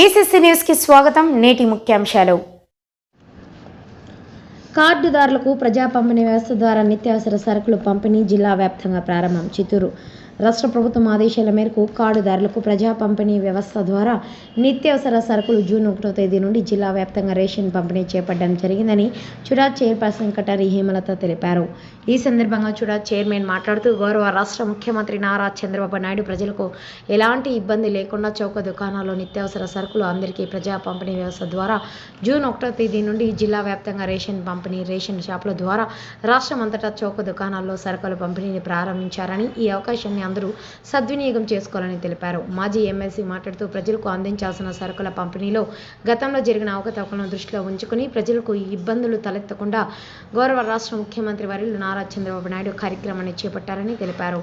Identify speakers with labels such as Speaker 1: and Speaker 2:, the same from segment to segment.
Speaker 1: BCC న్యూస్కి స్వాగతం. నేటి ముఖ్యాంశాలు. కార్డుదారులకు ప్రజా పంపిణీ వ్యవస్థ ద్వారా నిత్యావసర సరుకులు పంపిణీ జిల్లా వ్యాప్తంగా ప్రారంభం. చిత్తూరు రాష్ట్ర ప్రభుత్వం ఆదేశాల మేరకు కార్డుదారులకు ప్రజా పంపిణీ వ్యవస్థ ద్వారా నిత్యావసర సరుకులు జూన్ ఒకటో తేదీ నుండి జిల్లా వ్యాప్తంగా రేషన్ పంపిణీ చేపట్టడం జరిగిందని చుడా చైర్పర్సన్ కటారి హేమలత తెలిపారు. ఈ సందర్భంగా చుడా చైర్మన్ మాట్లాడుతూ గౌరవ రాష్ట్ర ముఖ్యమంత్రి నారా చంద్రబాబు నాయుడు ప్రజలకు ఎలాంటి ఇబ్బంది లేకుండా చౌక దుకాణాల్లో నిత్యావసర సరుకులు అందరికీ ప్రజా పంపిణీ వ్యవస్థ ద్వారా జూన్ ఒకటో తేదీ నుండి జిల్లా వ్యాప్తంగా రేషన్ పంపిణీ రేషన్ షాపుల ద్వారా రాష్ట్రం అంతటా చౌక దుకాణాల్లో సరుకుల పంపిణీని ప్రారంభించారని ఈ అవకాశాన్ని అందరూ సద్వినియోగం చేసుకోవాలని తెలిపారు. మాజీ ఎమ్మెల్సీ మాట్లాడుతూ ప్రజలకు అందించాల్సిన సరుకుల పంపిణీలో గతంలో జరిగిన అవకతవకలను దృష్టిలో ఉంచుకుని ప్రజలకు ఈ ఇబ్బందులు తలెత్తకుండా గౌరవ రాష్ట్ర ముఖ్యమంత్రి వర్యులు నారా చంద్రబాబు నాయుడు కార్యక్రమాన్ని చేపట్టారని తెలిపారు.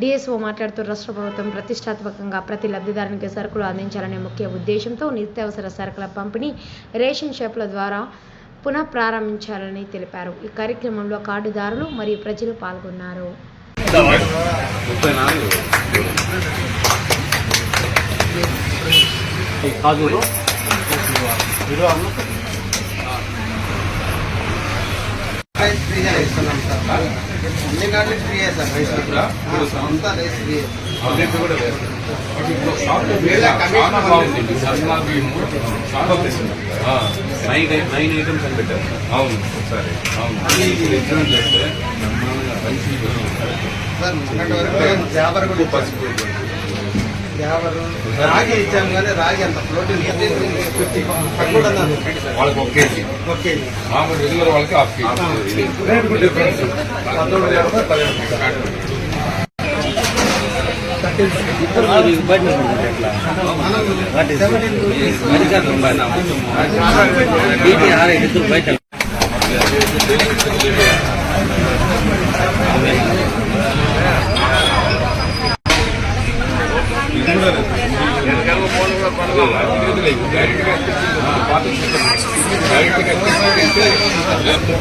Speaker 1: డిఎస్ఓ మాట్లాడుతూ రాష్ట్ర ప్రభుత్వం ప్రతిష్టాత్మకంగా ప్రతి లబ్ధిదారునికి సరుకులు అందించాలనే ముఖ్య ఉద్దేశంతో నిత్యావసర సరుకుల పంపిణీ రేషన్ షాపుల ద్వారా పునః ప్రారంభించాలని తెలిపారు. ఈ కార్యక్రమంలో కార్డుదారులు మరియు ప్రజలు పాల్గొన్నారు.
Speaker 2: ముప్పై నాలుగు
Speaker 3: రైస్ ఫ్రీగా ఇస్తున్నాం సార్ అన్ని కార్డులు ఫ్రీయే సార్ రైస్ అంతా రైస్ ఫ్రీయే
Speaker 2: నైన్ ఐటమ్స్ అని పెట్టారు అవును ఒకసారి అవును చేస్తే బ్రహ్మాండంగా మంచి
Speaker 3: సార్ మొన్నటి వరకు జాబర్ కూడా.
Speaker 2: పసుపు
Speaker 3: జాబరు రాగి ఇచ్చాం కానీ రాగి అంత ప్రోటీన్ ఉన్నారు.
Speaker 2: వాళ్ళకి ఒక కేజీ.
Speaker 3: ఓకే
Speaker 2: మామూలు రెగ్యులర్ వాళ్ళకి హాఫ్ కేజీ. డిఫరెన్స్ పంతొమ్మిది రూపాయలు పదిహేను రూపాయలు.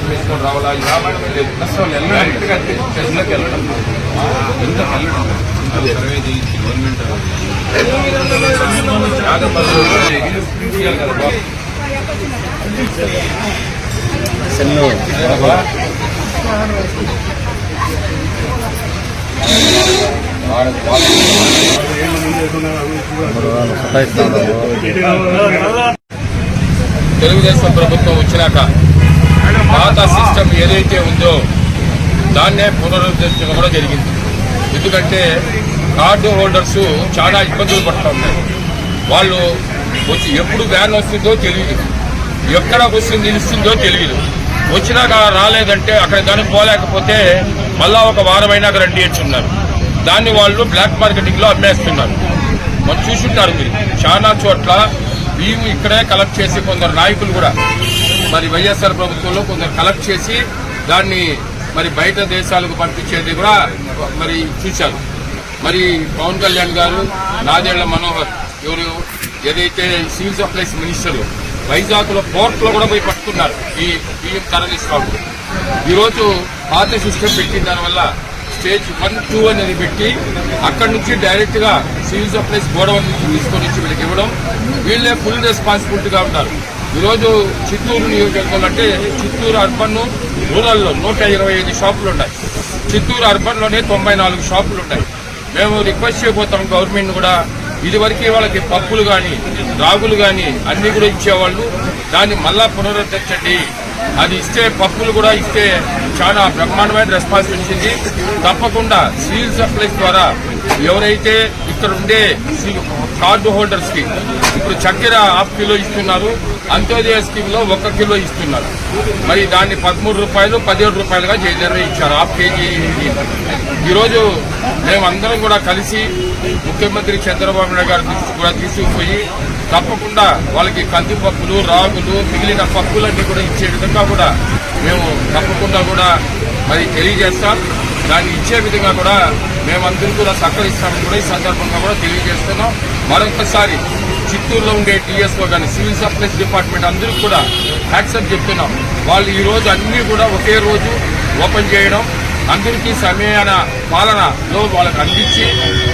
Speaker 2: తీసుకొని రావాలా అసలు డైరెక్ట్గా ఇళ్ళకి వెళ్ళడం ఎంత వెళ్ళడం సర్వే చేయించి గవర్నమెంట్ బాబు తెలుగుదేశం ప్రభుత్వం వచ్చినాక పాత సిస్టమ్ ఏదైతే ఉందో దాన్నే పునరుద్ధరించడం కూడా జరిగింది. ఎందుకంటే కార్డు హోల్డర్స్ చాలా ఇబ్బందులు పడుతూ ఉన్నారు. వాళ్ళు వచ్చి ఎప్పుడు వ్యాన్ వస్తుందో తెలియదు. ఎక్కడ వస్తుంది నిలుస్తుందో తెలియదు. వచ్చినాక రాలేదంటే అక్కడ దానికి పోలేకపోతే మళ్ళా ఒక వారమైనాక రండి ఉన్నారు. దాన్ని వాళ్ళు బ్లాక్ మార్కెటింగ్లో అమ్మేస్తున్నారు. మనం చూసుంటారు మీరు. చాలా చోట్ల బియ్యం ఇక్కడే కలెక్ట్ చేసి కొందరు నాయకులు కూడా మరి వైఎస్ఆర్ ప్రభుత్వంలో కొందరు కలెక్ట్ చేసి దాన్ని మరి బయట దేశాలకు పంపించేది కూడా మరి చూశారు. మరి పవన్ కళ్యాణ్ గారు నాదేళ్ళ మనోహర్ ఎవరు ఏదైతే సివిల్ సప్లైస్ మినిస్టర్ వైజాగ్లో పోర్ట్లో కూడా పోయి పట్టుకున్నారు ఈ బియ్యం తరలిస్తాము ఈరోజు పాత సిస్టమ్ పెట్టిన దానివల్ల స్టేజ్ వన్ టూ అనేది పెట్టి అక్కడి నుంచి డైరెక్ట్గా సివిల్ సప్లైస్ గోడౌన్ నుంచి తీసుకొని వచ్చి వీళ్ళకి ఇవ్వడం వీళ్ళే ఫుల్ రెస్పాన్సిబిలిటీగా ఉంటారు ఈరోజు చిత్తూరు నియోజకవర్గంలో అంటే చిత్తూరు అర్బన్ రూరల్లో నూట ఇరవై ఐదు షాపులు ఉన్నాయి. చిత్తూరు అర్బన్లోనే తొంభై నాలుగు షాపులు ఉంటాయి మేము రిక్వెస్ట్ చేయబోతాం గవర్నమెంట్ కూడా ఇదివరకే వాళ్ళకి పప్పులు కానీ రాగులు కానీ అన్ని కూడా ఇచ్చేవాళ్ళు. దాన్ని మళ్ళా పునరుద్ధరించండి. అది ఇస్తే పప్పులు కూడా ఇస్తే చాలా బ్రహ్మాండమైన రెస్పాన్స్ వచ్చింది. తప్పకుండా సివిల్ సప్లైస్ ద్వారా ఎవరైతే ఇక్కడ ఉండే కార్డు హోల్డర్స్కి. ఇప్పుడు చక్కెర హాఫ్ కిలో ఇస్తున్నారు అంత్యోదయ స్కీమ్లో ఒక కిలో ఇస్తున్నారు. మరి దాన్ని పదమూడు రూపాయలు పదిహేడు రూపాయలుగా జయజర్వే ఇచ్చారు హాఫ్ కేజీ ఈరోజు మేమందరం కూడా కలిసి ముఖ్యమంత్రి చంద్రబాబు నాయుడు గారి దృష్టి కూడా తీసుకుపోయి తప్పకుండా వాళ్ళకి కందిపప్పులు రాగులు మిగిలిన పప్పులన్నీ కూడా ఇచ్చే విధంగా కూడా మేము తప్పకుండా కూడా మరి తెలియజేస్తాం. దాన్ని ఇచ్చే విధంగా కూడా మేమందరం కూడా సహకరిస్తామని కూడా ఈ సందర్భంగా కూడా తెలియజేస్తున్నాం. మరొకసారి చిత్తూరులో ఉండే టీఎస్ఓ కానీ సివిల్ సప్లైస్ డిపార్ట్మెంట్ అందరికీ కూడా హ్యాట్సప్ చెప్తున్నాం. వాళ్ళు ఈ రోజు కూడా ఒకే రోజు ఓపెన్ చేయడం అందరికీ సమయాన పాలనలో వాళ్ళకు అందించి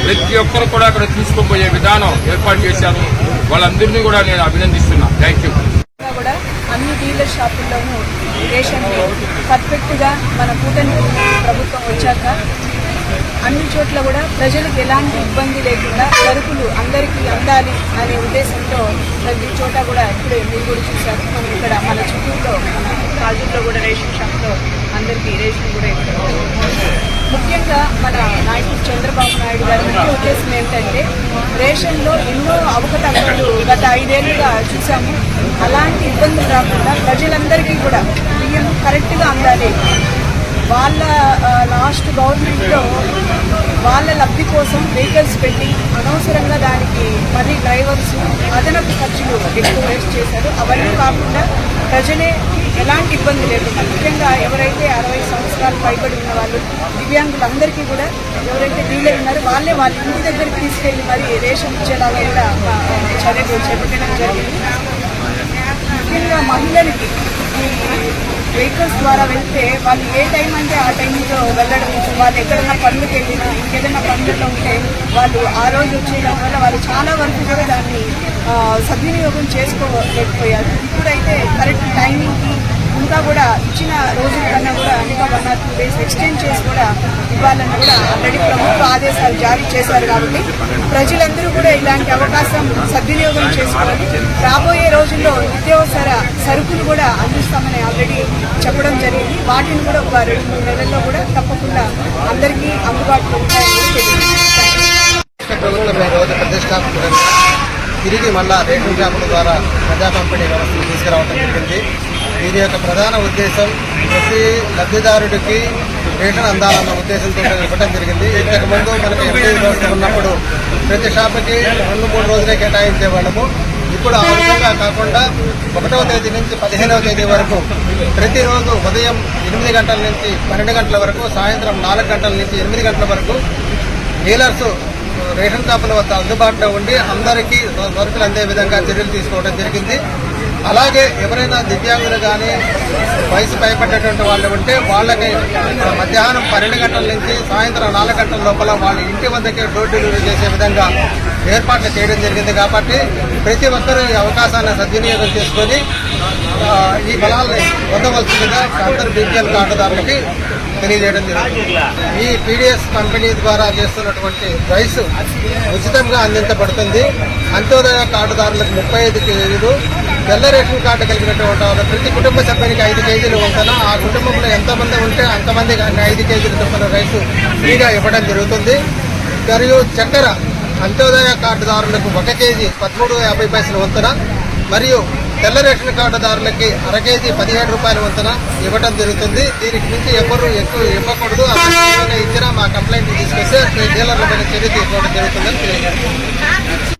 Speaker 2: ప్రతి ఒక్కరు కూడా అక్కడ తీసుకుపోయే విధానం ఏర్పాటు చేశారు. వాళ్ళందరినీ కూడా నేను అభినందిస్తున్నా. థ్యాంక్ యూ
Speaker 4: డీలర్ షాపుల్లోనూ రేషన్ పర్ఫెక్ట్గా మన కూటమి ప్రభుత్వం వచ్చాక అన్ని చోట్ల కూడా ప్రజలకు ఎలాంటి ఇబ్బంది లేకుండా సరుకులు అందరికీ అందాలి అనే ఉద్దేశంతో ప్రతి చోట కూడా ఇప్పుడే మీరు కూడా చూశారు. మనం ఇక్కడ మన చుట్టూతో మన కాజుల్లో కూడా రేషన్ షాప్లో అందరికీ రేషన్ కూడా ఇక్కడ ముఖ్యంగా మన నాయకుడు చంద్రబాబు నాయుడు గారి ముఖ్య ఉద్దేశం ఏంటంటే రేషన్లో ఎన్నో అవకతవకలు గత ఐదేళ్ళుగా చూసాము అలాంటి ఇబ్బందులు రాకుండా ప్రజలందరికీ కూడా బియ్యం కరెక్ట్గా అందాలి. వాళ్ళ లాస్ట్ గవర్నమెంట్లో వాళ్ళ లబ్ధి కోసం వెహికల్స్ పెట్టి అనవసరంగా దానికి మళ్ళీ డ్రైవర్స్ అదనపు ఖర్చులు ఎక్కువ వేస్ట్ చేశారు. అవన్నీ కాకుండా ప్రజలే ఎలాంటి ఇబ్బంది లేకుండా ముఖ్యంగా ఎవరైతే అరవై సంవత్సరాలు పైబడి ఉన్న వాళ్ళు దివ్యాంగులందరికీ కూడా ఎవరైతే డీలర్ ఉన్నారో వాళ్ళే వాళ్ళ ఇంటి దగ్గరికి తీసుకెళ్ళి మరి రేషన్ ఇచ్చేలాగా కూడా చర్యలు చేపట్టడం జరిగింది. ముఖ్యంగా మహిళలకి వెహికల్స్ ద్వారా వెళ్తే వాళ్ళు ఏ టైం అంటే ఆ టైంలో వెళ్ళడం వాళ్ళు ఎక్కడైనా పనులకు వెళ్ళినా ఇంకేదైనా పనులలో ఉంటే వాళ్ళు ఆ రోజు వచ్చేయడం వల్ల వాళ్ళు చాలా వరకు కూడా దాన్ని సద్వినియోగం చేసుకోలేకపోయారు. ఇప్పుడైతే కరెక్ట్ టైమింగ్కి ఇంకా కూడా ఇచ్చిన రోజుల కన్నా కూడా ఇంకా one or two days extend చేసి కూడా ఇవ్వాలని కూడా ఆల్రెడీ ప్రభుత్వ ఆదేశాలు జారీ చేశారు కాబట్టి ప్రజలందరూ కూడా ఇలాంటి అవకాశం సద్వినియోగం చేసుకోవాలి. రాబోయే రోజుల్లో నిత్యావసర సరుకులు కూడా అందిస్తామని ఆల్రెడీ చెప్పడం జరిగింది. వాటిని కూడా ఒక రెండు మూడు నెలల్లో కూడా తప్పకుండా అందరికీ అందుబాటులో
Speaker 3: రోజు ప్రతిష్టాత్మకంగా తిరిగి మళ్ళా రేషన్ షాపుల ద్వారా ప్రజా పంపిణీ వ్యవస్థను తీసుకురావడం జరిగింది. దీని యొక్క ప్రధాన ఉద్దేశం. ప్రతి లబ్ధిదారుడికి రేషన్ అందాలన్న ఉద్దేశంతో ఇవ్వడం జరిగింది. ఇంతకు ముందు మనకి ఎంపీ వ్యవస్థ ఉన్నప్పుడు ప్రతి షాపుకి రెండు మూడు రోజులే కేటాయించేవాళ్ళము ఇప్పుడు ఆ విధంగా కాకుండా ఒకటవ తేదీ నుంచి పదిహేనవ తేదీ వరకు ప్రతిరోజు ఉదయం ఎనిమిది గంటల నుంచి పన్నెండు గంటల వరకు సాయంత్రం నాలుగు గంటల నుంచి ఎనిమిది గంటల వరకు డీలర్స్ రేషన్ షాపుల వద్ద అందుబాటులో ఉండి అందరికీ సరుకులు అందే విధంగా చర్యలు తీసుకోవడం జరిగింది. అలాగే ఎవరైనా దివ్యాంగులు కానీ వయసు భయపడ్డటువంటి వాళ్ళు ఉంటే వాళ్ళకి మధ్యాహ్నం పన్నెండు గంటల నుంచి సాయంత్రం నాలుగు గంటల లోపల వాళ్ళ ఇంటి వద్దకే డోర్ డెలివరీ చేసే విధంగా ఏర్పాట్లు చేయడం జరిగింది కాబట్టి ప్రతి ఒక్కరూ ఈ అవకాశాన్ని సద్వినియోగం చేసుకొని ఈ బలాలను పొందవలసిందిగా అందరు బీపీఎల్ కార్డుదారులకి తెలియజేయడం జరిగింది. ఈ పీడిఎస్ కంపెనీ ద్వారా చేస్తున్నటువంటి రైస్ ఉచితంగా అందించబడుతుంది. అంత్యోదయ కార్డుదారులకు ముప్పై ఐదు కేజీలు తెల్ల రేషన్ కార్డు కలిగినటువంటి వారు ప్రతి కుటుంబ సభ్యునికి ఐదు కేజీలు వంతన. ఆ కుటుంబంలో ఎంతమంది ఉంటే అంతమంది ఐదు కేజీల చొప్పున రైసు ఫ్రీగా ఇవ్వడం జరుగుతుంది. మరియు చక్కెర అంత్యోదయ కార్డుదారులకు ఒక కేజీ పదమూడు యాభై పైసలు వంతున. మరియు తెల్ల రేషన్ కార్డుదారులకి అర కేజీ పదిహేడు రూపాయల వంతున ఇవ్వడం జరుగుతుంది. దీనికి మించి ఎవరు ఎక్కువ ఇవ్వకూడదు. ఇచ్చినా మా కంప్లైంట్ తీసుకొస్తే డీలర్ల పైన చర్య తీసుకోవడం జరుగుతుందని తెలియజేస్తున్నాను.